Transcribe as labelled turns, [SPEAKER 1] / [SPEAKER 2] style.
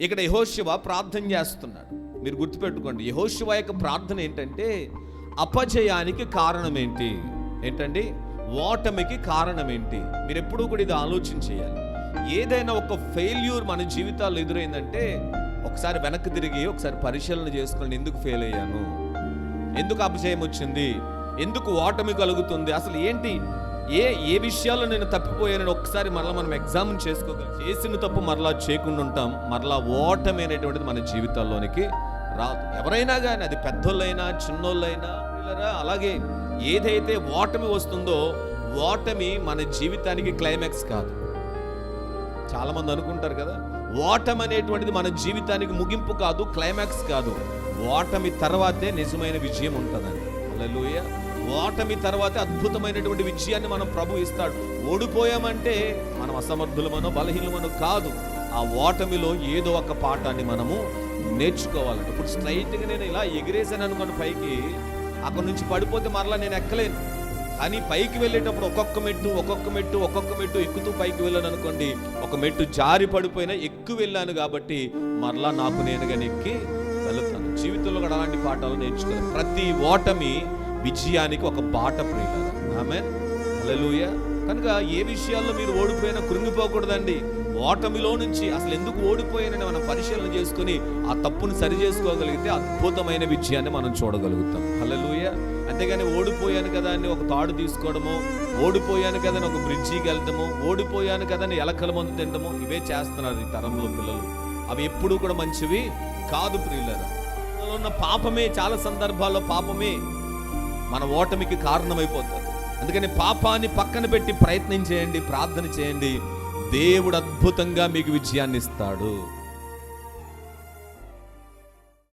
[SPEAKER 1] ఇక్కడ యహోశివ ప్రార్థన చేస్తున్నాడు. మీరు గుర్తుపెట్టుకోండి యహోశివ యొక్క ప్రార్థన ఏంటంటే అపజయానికి కారణం ఏంటి? ఏంటండి? ఓటమికి కారణం ఏంటి? మీరు ఎప్పుడూ కూడా ఇది ఆలోచన చేయాలి. ఏదైనా ఒక ఫెయిల్యూర్ మన జీవితాల్లో ఎదురైందంటే ఒకసారి వెనక్కి తిరిగి ఒకసారి పరిశీలన చేసుకొని ఎందుకు ఫెయిల్ అయ్యాను? ఎందుకు అపజయం వచ్చింది? ఎందుకు ఓటమి కలుగుతుంది? అసలు ఏంటి? ఏ ఏ విషయాల్లో నేను తప్పిపోయానని ఒకసారి మరలా మనం ఎగ్జామిన్ చేసుకోగలం చేసిన తప్పు మరలా చేయకుండా ఉంటాం. మరలా ఓటమైనటువంటిది మన జీవితాల్లోనికి రాదు. ఎవరైనా కానీ అది పెద్దోళ్ళైనా చిన్నోళ్ళైనా అలాగే ఏదైతే ఓటమి వస్తుందో ఓటమి మన జీవితానికి క్లైమాక్స్ కాదు. చాలామంది అనుకుంటారు కదా ఓటమి అనేటువంటిది మన జీవితానికి ముగింపు కాదు క్లైమాక్స్ కాదు. ఓటమి తర్వాతే నిజమైన విజయం ఉంటుందండి హల్లెలూయా. ఓటమి తర్వాత అద్భుతమైనటువంటి విజయాన్ని మనం ప్రభు ఇస్తాడు. ఓడిపోయామంటే మనం అసమర్థులమనో బలహీనమనో కాదు. ఆ ఓటమిలో ఏదో ఒక పాఠాన్ని మనము నేర్చుకోవాలి. ఇప్పుడు స్ట్రైట్గా నేను ఇలా ఎగిరేసాను అనుకోండి పైకి అక్కడ నుంచి పడిపోతే మరలా నేను ఎక్కలేను. కానీ పైకి వెళ్ళేటప్పుడు ఒక్కొక్క మెట్టు ఒక్కొక్క మెట్టు ఒక్కొక్క మెట్టు ఎక్కుతూ పైకి వెళ్ళాను అనుకోండి ఒక మెట్టు జారి పడిపోయినా ఎక్కువ వెళ్ళాను కాబట్టి మరలా నాకు నేనుగా ఎక్కి వెళుతాను. జీవితంలో కూడా అలాంటి పాఠాలు నేర్చుకోవాలి ప్రతి ఓటమి విజయానికి ఒక బాట ప్రియుల ఆమె కనుక ఏ విషయాల్లో మీరు ఓడిపోయినా కృంగిపోకూడదండి. ఓటమిలో నుంచి అసలు ఎందుకు ఓడిపోయానని మనం పరిశీలన చేసుకుని ఆ తప్పును సరి చేసుకోగలిగితే అద్భుతమైన విజయాన్ని మనం చూడగలుగుతాం. హలలుయ అంతేగాని ఓడిపోయాను కదా అని ఒక తాడు తీసుకోవడము ఓడిపోయాను కదా అని ఒక బ్రిడ్జికి వెళ్ళటము ఓడిపోయాను కదా అని ఎలకల మందు తినడము ఇవే చేస్తున్నారు ఈ తరంలో పిల్లలు. అవి ఎప్పుడూ కూడా మంచివి కాదు ప్రియులరా. ఉన్న పాపమే చాలా సందర్భాల్లో పాపమే. మన ఓటమికి కారణమైపోతుంది అందుకని పాపాన్ని పక్కన పెట్టి ప్రయత్నం చేయండి ప్రార్థన చేయండి. దేవుడు అద్భుతంగా మీకు విజయాన్ని ఇస్తాడు.